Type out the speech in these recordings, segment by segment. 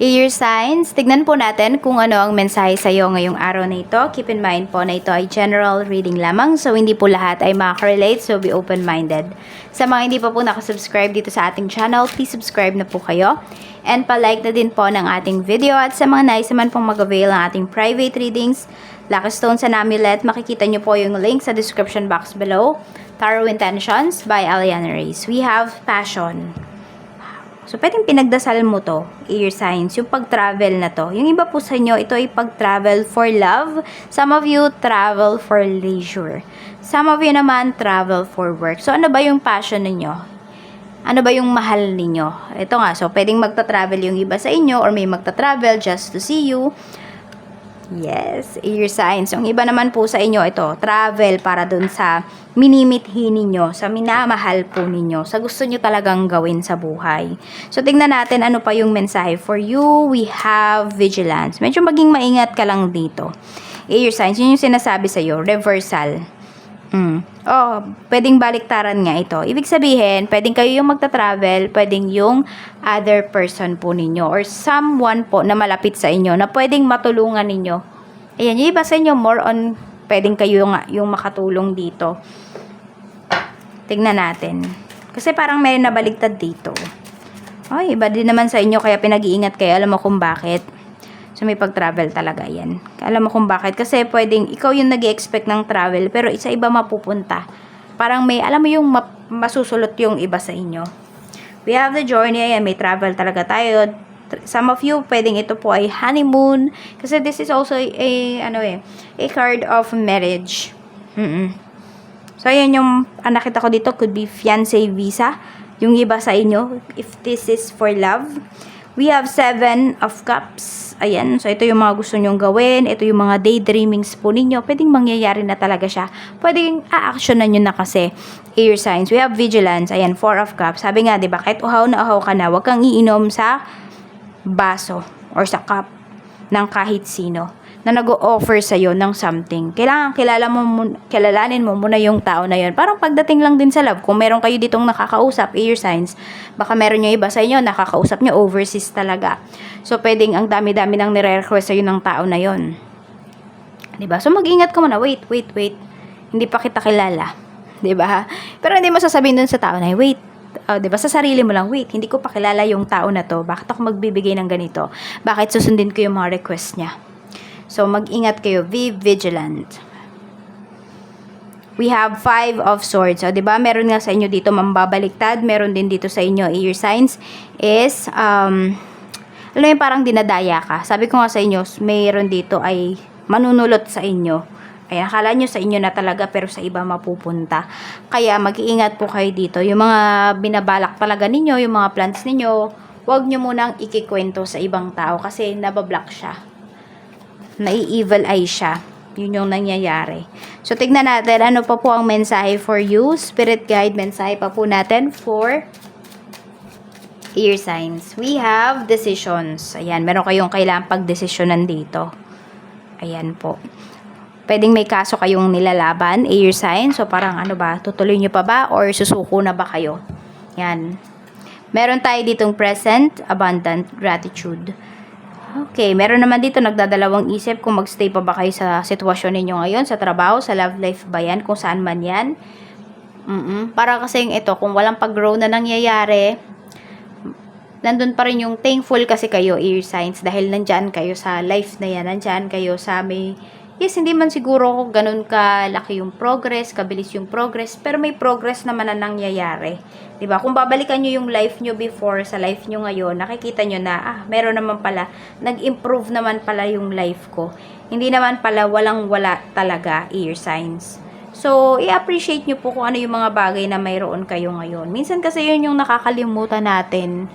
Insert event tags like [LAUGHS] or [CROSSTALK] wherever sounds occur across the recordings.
Year signs, tignan po natin kung ano ang mensahe sa iyo ngayong araw na ito. Keep in mind po na ito ay general reading lamang, so hindi po lahat ay makaka-relate, so be open-minded. Sa mga hindi pa po nakasubscribe dito sa ating channel, please subscribe na po kayo. And pa-like na din po ng ating video at sa mga nais naman pong mag-avail ng ating private readings, Lucky Stones and Amulet, makikita nyo po yung link sa description box below. Tarot Intentions by Aliana Reyes. We have Passion. So, pwedeng pinagdasal mo to, air signs, yung pag-travel na to. Yung iba po sa inyo, ito ay pag-travel for love. Some of you, travel for leisure. Some of you naman, travel for work. So, ano ba yung passion ninyo? Ano ba yung mahal ninyo? Ito nga, so, pwedeng magta-travel yung iba sa inyo or may magta-travel just to see you. Yes, air signs. Yung iba naman po sa inyo, ito, travel para dun sa minimithi ninyo, sa minamahal po ninyo, sa gusto nyo talagang gawin sa buhay. So, tingnan natin ano pa yung mensahe. For you, we have vigilance. Medyo maging maingat ka lang dito. Air signs, yun yung sinasabi sa'yo, reversal. Mm. Oh, pwedeng baliktaran nga ito. Ibig sabihin, pwedeng kayo yung magta-travel, pwedeng yung other person po ninyo or someone po na malapit sa inyo na pwedeng matulungan ninyo. Ayan, yung iba sa inyo more on pwedeng kayo nga yung makatulong dito. Tignan natin. Kasi parang may nabaligtad dito. Ay, iba din naman sa inyo kaya pinag-iingat kayo. Alam mo kung bakit. So, may pag-travel talaga yan. Alam mo kung bakit. Kasi pwedeng ikaw yung nag expect ng travel, pero isa iba mapupunta. Parang may, alam mo yung map- masusulot yung iba sa inyo. We have the journey, ayan, may travel talaga tayo. Some of you, pwedeng ito po ay honeymoon. Kasi this is also a, ano eh, a card of marriage. Mm So, ayan yung, ang nakita ko dito, could be fiancé visa. Yung iba sa inyo, if this is for love. We have seven of cups. Ayan, so ito yung mga gusto nyong gawin. Ito yung mga daydreamings po ninyo. Pwedeng mangyayari na talaga siya. Pwedeng a-actionan nyo na kasi. Air signs. We have vigilance. Ayan, four of cups. Sabi nga, di ba, kahit uhaw na uhaw ka na, huwag kang iinom sa baso or sa cup ng kahit sino na nag-o-offer sa'yo ng something. Kailangan kilala mo, kilalanin mo muna yung tao na yun. Parang pagdating lang din sa love, kung meron kayo ditong nakakausap, air signs, baka meron nyo iba sa inyo, nakakausap nyo overseas talaga. So, pwedeng ang dami-dami nang nire-request sa'yo ng tao na yon 'Di ba? So, mag-ingat ka muna. Wait, wait, wait. Hindi pa kita kilala. [LAUGHS] 'Di ba? Pero hindi mo sasabihin dun sa tao na, wait, Oh, 'di ba? Sa sarili mo lang, wait, hindi ko pa kilala yung tao na to. Bakit ako magbibigay ng ganito? Bakit susundin ko yung mga request niya? So, mag-ingat kayo. Be vigilant. We have five of swords. So, 'di ba? Meron nga sa inyo dito mambabaliktad, meron din dito sa inyo air signs is um alam mo parang dinadaya ka. Sabi ko nga sa inyo, mayroon dito ay manunulot sa inyo. Kaya akala nyo sa inyo na talaga pero sa iba mapupunta. Kaya mag-iingat po kayo dito. Yung mga binabalak talaga ninyo, yung mga plans ninyo, huwag nyo munang ikikwento sa ibang tao kasi nabablock siya. Nai-evil eye siya. Yun yung nangyayari. So, tignan natin ano pa po ang mensahe for you. Spirit guide mensahe pa po natin for ear signs. We have decisions. Ayan, meron kayong kailangang pagdesisyonan dito. Ayan po. Pwedeng may kaso kayong nilalaban, air sign. So, parang ano ba, tutuloy nyo pa ba or susuko na ba kayo? Yan. Meron tayo ditong present, abundant, gratitude. Okay, meron naman dito nagdadalawang isip kung magstay pa ba kayo sa sitwasyon ninyo ngayon, sa trabaho, sa love life ba yan, kung saan man yan. Mm Para kasing ito, kung walang pag-grow na nangyayari, nandun pa rin yung thankful kasi kayo, ear signs, dahil nandyan kayo sa life na yan, nandyan kayo sa may, yes, hindi man siguro ganun kalaki yung progress, kabilis yung progress, pero may progress naman na nangyayari. 'Di ba Kung babalikan nyo yung life nyo before sa life nyo ngayon, nakikita nyo na, ah, meron naman pala, nag-improve naman pala yung life ko. Hindi naman pala walang wala talaga, ear signs. So, i-appreciate nyo po kung ano yung mga bagay na mayroon kayo ngayon. Minsan kasi yun yung nakakalimutan natin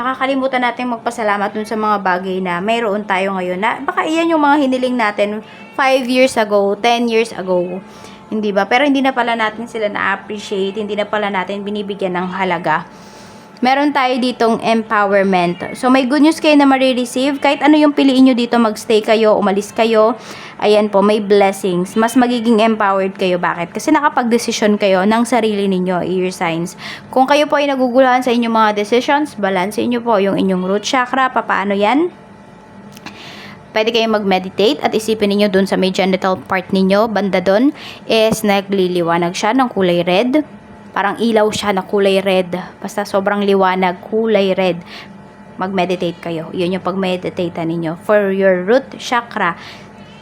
nakakalimutan natin magpasalamat dun sa mga bagay na mayroon tayo ngayon. Na, baka iyan yung mga hiniling natin 5 years ago, 10 years ago. Hindi ba? Pero hindi na pala natin sila na-appreciate, hindi na pala natin binibigyan ng halaga. Meron tayo ditong empowerment. So, may good news kayo na marireceive. Kahit ano yung piliin nyo dito, magstay kayo, umalis kayo. Ayan po, may blessings. Mas magiging empowered kayo. Bakit? Kasi nakapag-desisyon kayo ng sarili ninyo, ear signs. Kung kayo po ay naguguluhan sa inyong mga decisions, balance nyo po yung inyong root chakra. Papaano yan? pwede kayong mag-meditate at isipin niyo dun sa may genital part ninyo, banda dun, is nagliliwanag siya ng kulay red. Parang ilaw siya na kulay red. Basta sobrang liwanag, kulay red. Mag-meditate kayo. Yun yung pag-meditate ninyo. For your root chakra,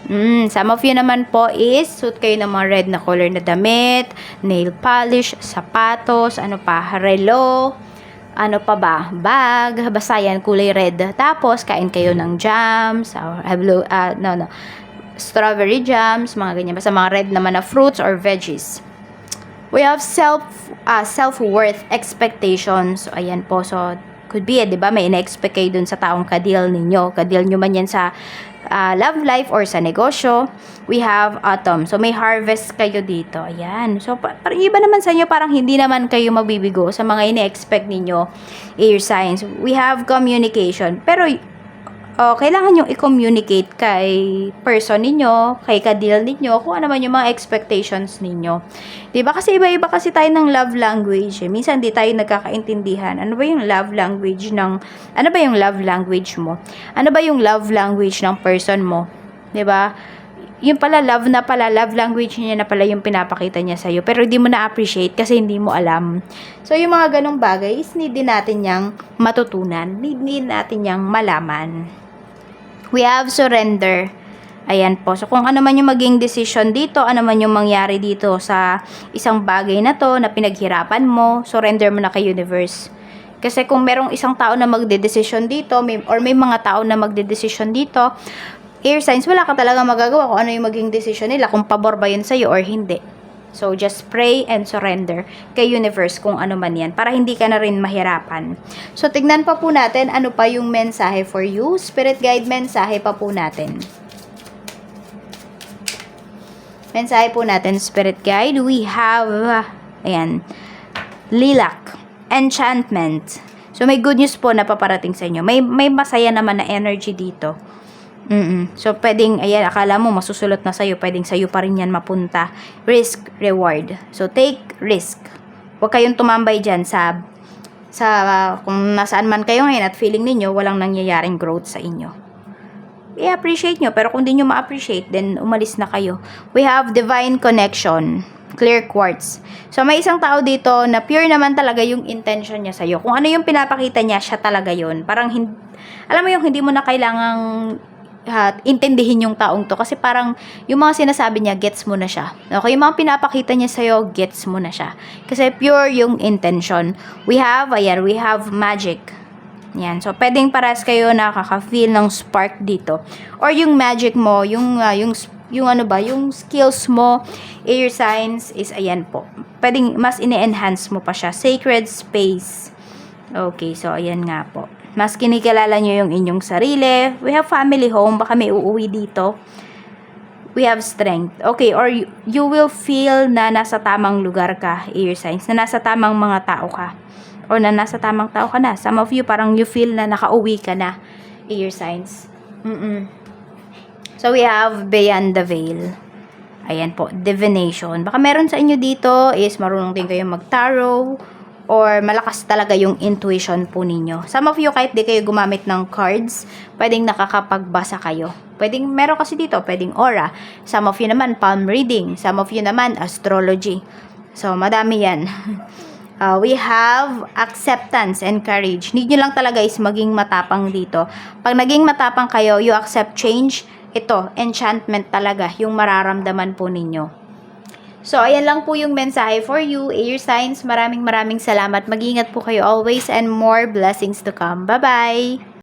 Mm, some of you naman po is suit kayo ng mga red na color na damit, nail polish, sapatos, ano pa, relo, ano pa ba, bag, basta yan, kulay red. Tapos, kain kayo ng jams, or uh, blue, uh, no, no, strawberry jams, mga ganyan. Basta mga red naman na fruits or veggies. We have self, uh, self-worth expectations. So, ayan po. So, could be, eh, di ba, may ina-expect kayo dun sa taong kadil ninyo. Kadil nyo man yan sa uh, love life or sa negosyo. We have autumn. So, may harvest kayo dito. Ayan. So, pa- parang iba naman sa inyo, parang hindi naman kayo mabibigo sa mga ine-expect ninyo air signs. We have communication. Pero, oh, kailangan yung i-communicate kay person ninyo, kay kadil ninyo, kung ano man yung mga expectations ninyo. 'Di ba Kasi iba-iba kasi tayo ng love language. Eh. Minsan di tayo nagkakaintindihan. Ano ba yung love language ng ano ba yung love language mo? Ano ba yung love language ng person mo? 'Di ba? Yung pala love na pala, love language niya na pala yung pinapakita niya sa'yo. Pero hindi mo na-appreciate kasi hindi mo alam. So, yung mga ganong bagay is need din natin yang matutunan. Need din natin yang malaman. We have surrender. Ayan po. So, kung ano man yung maging decision dito, ano man yung mangyari dito sa isang bagay na to na pinaghirapan mo, surrender mo na kay universe. Kasi kung merong isang tao na magde-decision dito, may, or may mga tao na magde-decision dito, air signs, wala ka talaga magagawa kung ano yung maging decision nila, kung pabor ba yun sa'yo or hindi. So, just pray and surrender kay universe kung ano man yan para hindi ka na rin mahirapan. So, tignan pa po natin ano pa yung mensahe for you. Spirit guide mensahe pa po natin. Mensahe po natin, Spirit Guide. We have, ayan, lilac, enchantment. So, may good news po na paparating sa inyo. May, may masaya naman na energy dito. Mm So, pwedeng, ayan, akala mo masusulot na sa'yo, pwedeng sa'yo pa rin yan mapunta. Risk, reward. So, take risk. Huwag kayong tumambay dyan sa, sa, kung nasaan man kayo ngayon at feeling ninyo, walang nangyayaring growth sa inyo. I-appreciate nyo, pero kung di nyo ma-appreciate, then umalis na kayo. We have divine connection clear quartz. So, may isang tao dito na pure naman talaga yung intention niya sa'yo. Kung ano yung pinapakita niya, siya talaga yun. Parang, hin- alam mo yung hindi mo na kailangang ha, intindihin yung taong to kasi parang yung mga sinasabi niya gets mo na siya. Okay, yung mga pinapakita niya sa gets mo na siya. Kasi pure yung intention. We have, ayan, we have magic. Yan. So, pwedeng paras kayo nakaka-feel ng spark dito. Or yung magic mo, yung, uh, yung, yung ano ba, yung skills mo, air signs is ayan po. Pwedeng mas ini-enhance mo pa siya. Sacred space. Okay, so ayan nga po. Mas kinikilala nyo yung inyong sarili. We have family home. Baka may uuwi dito. We have strength. Okay, or you, you will feel na nasa tamang lugar ka, air signs. Na nasa tamang mga tao ka. Or na nasa tamang tao ka na. Some of you, parang you feel na nakauwi ka na, air signs. Mm-mm. So, we have beyond the veil. Ayan po, divination. Baka meron sa inyo dito is marunong din kayo mag-tarot or malakas talaga yung intuition po ninyo. Some of you, kahit di kayo gumamit ng cards, pwedeng nakakapagbasa kayo. Pwedeng, meron kasi dito, pwedeng aura. Some of you naman, palm reading. Some of you naman, astrology. So, madami yan. [LAUGHS] Uh, we have acceptance and courage. Need nyo lang talaga is maging matapang dito. Pag naging matapang kayo, you accept change, ito, enchantment talaga, yung mararamdaman po ninyo. So, ayan lang po yung mensahe for you, air signs. Maraming maraming salamat. Mag-ingat po kayo always and more blessings to come. Bye-bye!